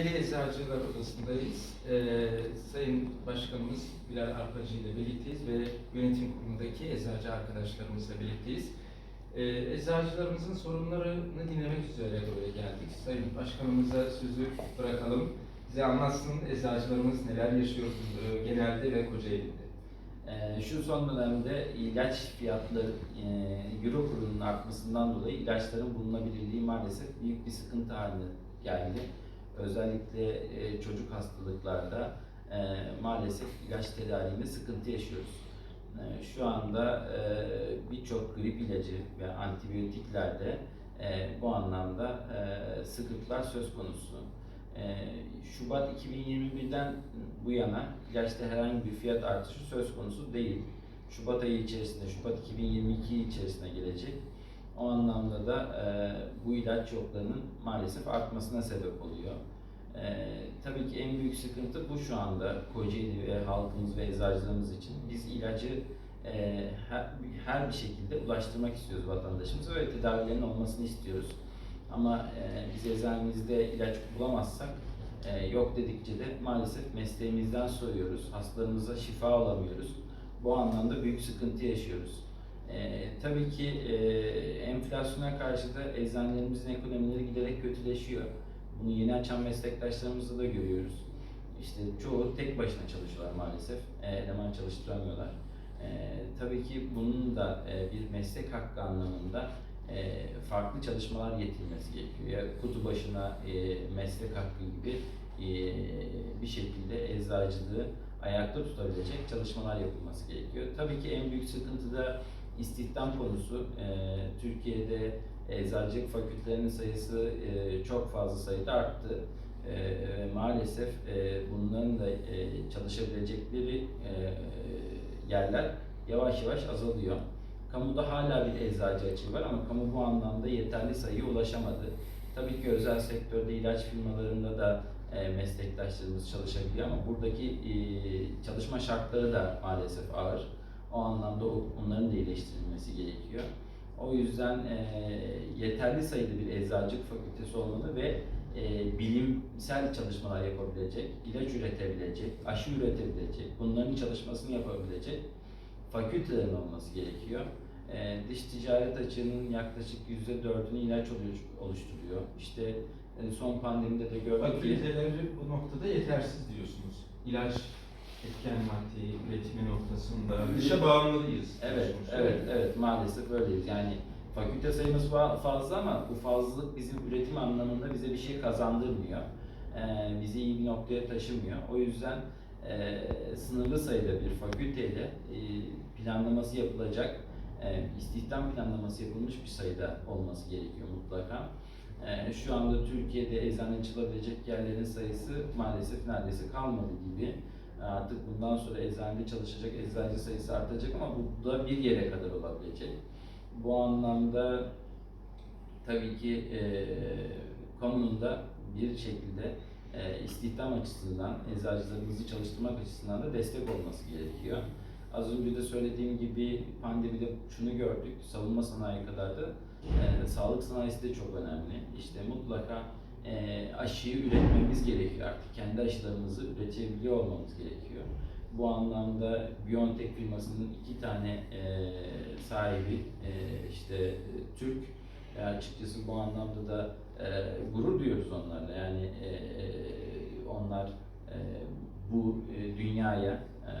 Eczacılar Odası'ndayız. Ee, Sayın Başkanımız Bilal Arpacı ile birlikteyiz ve yönetim kurulundaki eczacı arkadaşlarımızla birlikteyiz. Ee, eczacılarımızın sorunlarını dinlemek üzere buraya geldik. Sayın Başkanımıza sözü bırakalım. Bize anlatsın eczacılarımız neler yaşıyor e, genelde ve Kocaeli'de. Ee, Şu son dönemde ilaç fiyatları e, euro kurunun artmasından dolayı ilaçların bulunabilirliği maalesef büyük bir sıkıntı haline geldi. Özellikle e, çocuk hastalıklarda e, maalesef ilaç tedariğinde sıkıntı yaşıyoruz. E, Şu anda e, birçok grip ilacı ve antibiyotiklerde bu anlamda sıkıntılar söz konusu. Şubat 2021'den bu yana ilaçta herhangi bir fiyat artışı söz konusu değil. Şubat ayı içerisinde, Şubat 2022 içerisinde gelecek. O anlamda da e, bu ilaç yoklarının maalesef artmasına sebep oluyor. E, tabii ki en büyük sıkıntı bu şu anda Kocaeli ve halkımız ve eczacılarımız için. Biz ilacı e, her, her bir şekilde ulaştırmak istiyoruz vatandaşımıza ve tedavilerin olmasını istiyoruz. Ama e, biz eczanemizde ilaç bulamazsak e, yok dedikçe de maalesef mesleğimizden soyuyoruz. Hastalarımıza şifa olamıyoruz. Bu anlamda büyük sıkıntı yaşıyoruz. E, tabii ki e, enflasyona karşı da eczanelerimizin ekonomileri giderek kötüleşiyor. Bunu yeni açan meslektaşlarımızda da görüyoruz. İşte çoğu tek başına çalışıyorlar maalesef. E, eleman çalıştıramıyorlar. E, tabii ki bunun da e, bir meslek hakkı anlamında e, farklı çalışmalar getirilmesi gerekiyor. Ya kutu başına e, meslek hakkı gibi e, bir şekilde eczacılığı ayakta tutabilecek çalışmalar yapılması gerekiyor. Tabii ki en büyük sıkıntı da istihdam konusu. E, Türkiye'de eczacılık fakültelerinin sayısı e, çok fazla sayıda arttı. E, maalesef e, bunların da e, çalışabilecekleri e, yerler yavaş yavaş azalıyor. Kamuda hala bir eczacı açığı var ama kamu bu anlamda yeterli sayıya ulaşamadı. Tabii ki özel sektörde ilaç firmalarında da e, meslektaşlarımız çalışabiliyor ama buradaki e, çalışma şartları da maalesef ağır. O anlamda onların da iyileştirilmesi gerekiyor. O yüzden e, yeterli sayıda bir eczacılık fakültesi olmalı ve e, bilimsel çalışmalar yapabilecek, ilaç üretebilecek, aşı üretebilecek, bunların çalışmasını yapabilecek fakültelerin olması gerekiyor. Ee, dış ticaret açığının yaklaşık %4'ünü ilaç oluş- oluşturuyor. İşte e, son pandemide de gördük ki Fakülteleri bu noktada yetersiz diyorsunuz. İlaç etken madde üretimi noktasında dışa bağımlıyız. evet, evet, evet maalesef öyleyiz. Yani fakülte sayımız fa- fazla ama bu fazlalık bizim üretim anlamında bize bir şey kazandırmıyor. Ee, bizi iyi bir noktaya taşımıyor. O yüzden e, sınırlı sayıda bir fakülteyle e, planlaması yapılacak, e, istihdam planlaması yapılmış bir sayıda olması gerekiyor mutlaka. E, şu anda Türkiye'de eczane açılabilecek yerlerin sayısı maalesef neredeyse kalmadı gibi. Artık bundan sonra eczanede çalışacak eczacı sayısı artacak ama bu da bir yere kadar olabilecek. Bu anlamda tabii ki e, kamunun da bir şekilde e, istihdam açısından, eczacılarımızı çalıştırmak açısından da destek olması gerekiyor. Az önce de söylediğim gibi pandemide şunu gördük, savunma sanayi kadar da e, sağlık sanayisi de çok önemli. İşte mutlaka e, aşıyı üretmemiz gerekiyor artık. Kendi aşılarımızı üretebiliyor olmamız gerekiyor. Bu anlamda BioNTech firmasının iki tane e, sahibi e, işte Türk e, açıkçası bu anlamda da e, gurur duyuyoruz onlarla. Yani e, onlar e, bu e, dünyaya e,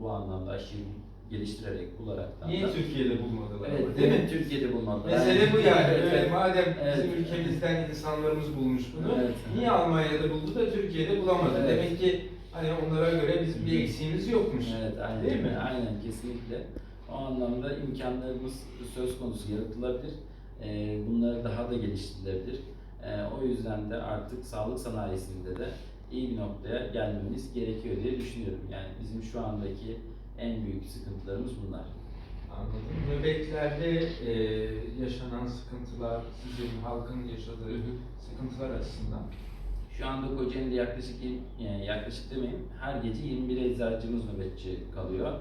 bu anlamda aşıyı geliştirerek bularaktan Niye da- Türkiye'de bulmadılar? Evet, değil mi? Türkiye'de bulmadılar. Mesele bu yani. Evet, Evet, madem Evet. bizim ülkemizden insanlarımız bulmuş bunu, Evet. niye Almanya'da buldu da Türkiye'de bulamadı? Evet. Demek ki hani onlara göre bizim bir eksiğimiz yokmuş. Evet, aynen. Değil mi? Aynen, kesinlikle. O anlamda imkanlarımız söz konusu yaratılabilir. Ee, bunları daha da geliştirilebilir. Ee, o yüzden de artık sağlık sanayisinde de iyi bir noktaya gelmemiz gerekiyor diye düşünüyorum. Yani bizim şu andaki en büyük sıkıntılarımız bunlar. Anladım. Nöbetlerde e, yaşanan sıkıntılar, sizin halkın yaşadığı sıkıntılar açısından. Şu anda Kocaeli'de yaklaşık yani yaklaşık demeyeyim her gece 21 eczacımız nöbetçi kalıyor.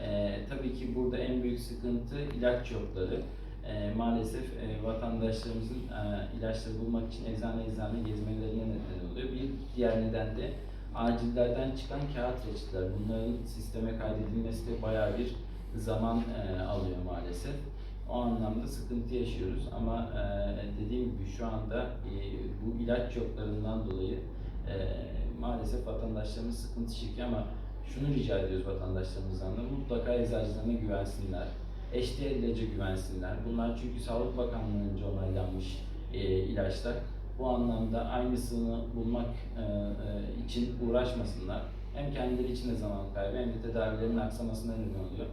Ee, tabii ki burada en büyük sıkıntı ilaç yokları. E, maalesef e, vatandaşlarımızın e, ilaçları bulmak için eczane eczane gezmelerine neden oluyor. Bir diğer neden de acillerden çıkan kağıt reçeteler. Bunların sisteme kaydedilmesi de bayağı bir zaman e, alıyor maalesef. O anlamda sıkıntı yaşıyoruz ama e, dediğim gibi şu anda e, bu ilaç yoklarından dolayı e, maalesef vatandaşlarımız sıkıntı çekiyor ama şunu rica ediyoruz vatandaşlarımızdan da mutlaka eczacılarına güvensinler. Eşdeğer ilaca güvensinler. Bunlar çünkü Sağlık Bakanlığı'nca onaylanmış e, ilaçlar. Bu anlamda aynısını bulmak e, e, için uğraşmasınlar. Hem kendileri için de zaman kaybı hem de tedavilerin aksamasına neden oluyor.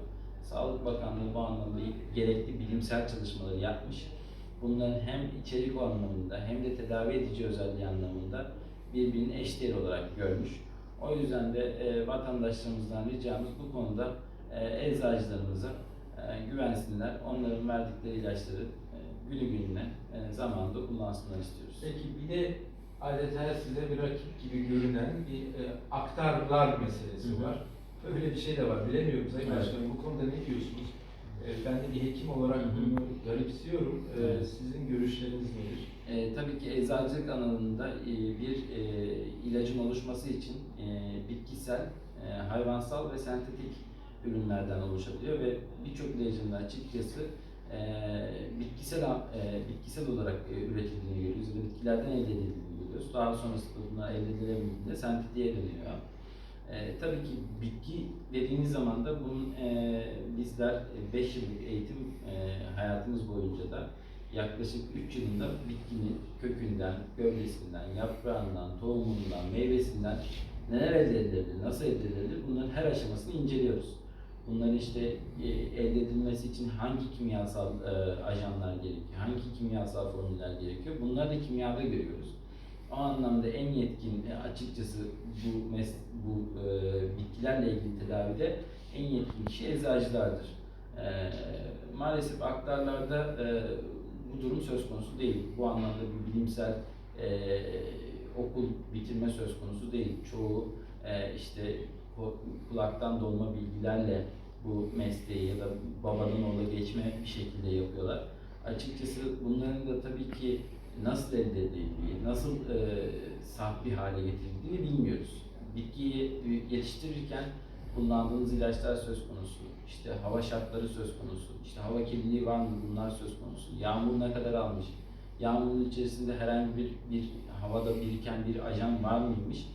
Sağlık Bakanlığı bu anlamda gerekli bilimsel çalışmaları yapmış. Bunların hem içerik anlamında hem de tedavi edici özelliği anlamında birbirini eşdeğer olarak görmüş. O yüzden de e, vatandaşlarımızdan ricamız bu konuda e, eczacılarımıza e, güvensinler. Onların verdikleri ilaçları günü gününe e, zamanında kullansınlar istiyoruz. Peki bir de adeta size bir rakip gibi görünen bir e, aktarlar meselesi Hı var. Öyle bir şey de var. Bilemiyorum Sayın Evet. Başkanım bu konuda ne diyorsunuz? E, ben de bir hekim olarak Hı bunu garipsiyorum. E. Sizin görüşleriniz nedir? E, tabii ki eczacılık alanında e, bir e, ilacın oluşması için e, bitkisel, e, hayvansal ve sentetik ürünlerden oluşabiliyor ve birçok ilacın da açıkçası e, bitkisel e, bitkisel olarak e, üretildiğini görüyoruz ve bitkilerden elde edildiğini görüyoruz. Daha sonrasında bunlar elde edilebildiğinde sentetiğe dönüyor. E, tabii ki bitki dediğiniz zaman da bunun e, bizler 5 yıllık eğitim e, hayatımız boyunca da yaklaşık 3 yılında bitkinin kökünden, gövdesinden, yaprağından, tohumundan, meyvesinden neler elde edilebilir, nasıl elde edilebilir bunların her aşamasını inceliyoruz. Bunların işte e, elde edilmesi için hangi kimyasal e, ajanlar gerekiyor, hangi kimyasal formüller gerekiyor bunları da kimyada görüyoruz. O anlamda en yetkin e, açıkçası bu mes bu bitkilerle ilgili tedavide en yetkin kişi eczacılardır. Maalesef aktarlarda bu durum söz konusu değil. Bu anlamda bir bilimsel okul bitirme söz konusu değil. Çoğu işte kulaktan dolma bilgilerle bu mesleği ya da babadan oğula geçme bir şekilde yapıyorlar. Açıkçası bunların da tabii ki nasıl elde edildiği, nasıl e, saf bir hale getirildiğini bilmiyoruz. Bitkiyi yetiştirirken kullandığınız ilaçlar söz konusu, işte hava şartları söz konusu, işte hava kirliliği var mı bunlar söz konusu, yağmur ne kadar almış, yağmurun içerisinde herhangi bir, bir havada biriken bir ajan var mıymış,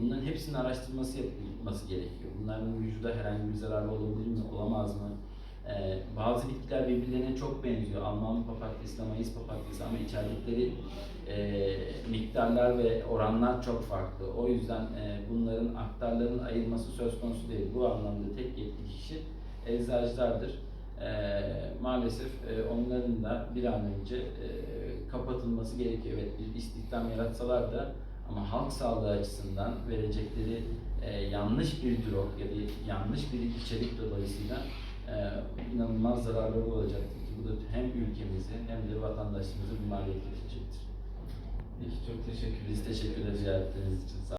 bunların hepsinin araştırması yapılması gerekiyor. Bunların vücuda herhangi bir zararı olabilir mi, olamaz mı? Ee, bazı bitkiler birbirlerine çok benziyor. Alman papatyası, Mayıs papatyası ama içerdikleri e, miktarlar ve oranlar çok farklı. O yüzden e, bunların aktarların ayırması söz konusu değil. Bu anlamda tek yetkili kişi eczacılardır. E, maalesef e, onların da bir an önce e, kapatılması gerekiyor. Evet bir istihdam yaratsalar da ama halk sağlığı açısından verecekleri e, yanlış bir drog ya da yanlış bir içerik dolayısıyla e, inanılmaz zararları olacaktır ki bu da hem ülkemize hem de vatandaşlarımıza bir maliyet getirecektir. Peki çok teşekkür ederim. Biz teşekkür ederiz ziyaretleriniz için. Sağ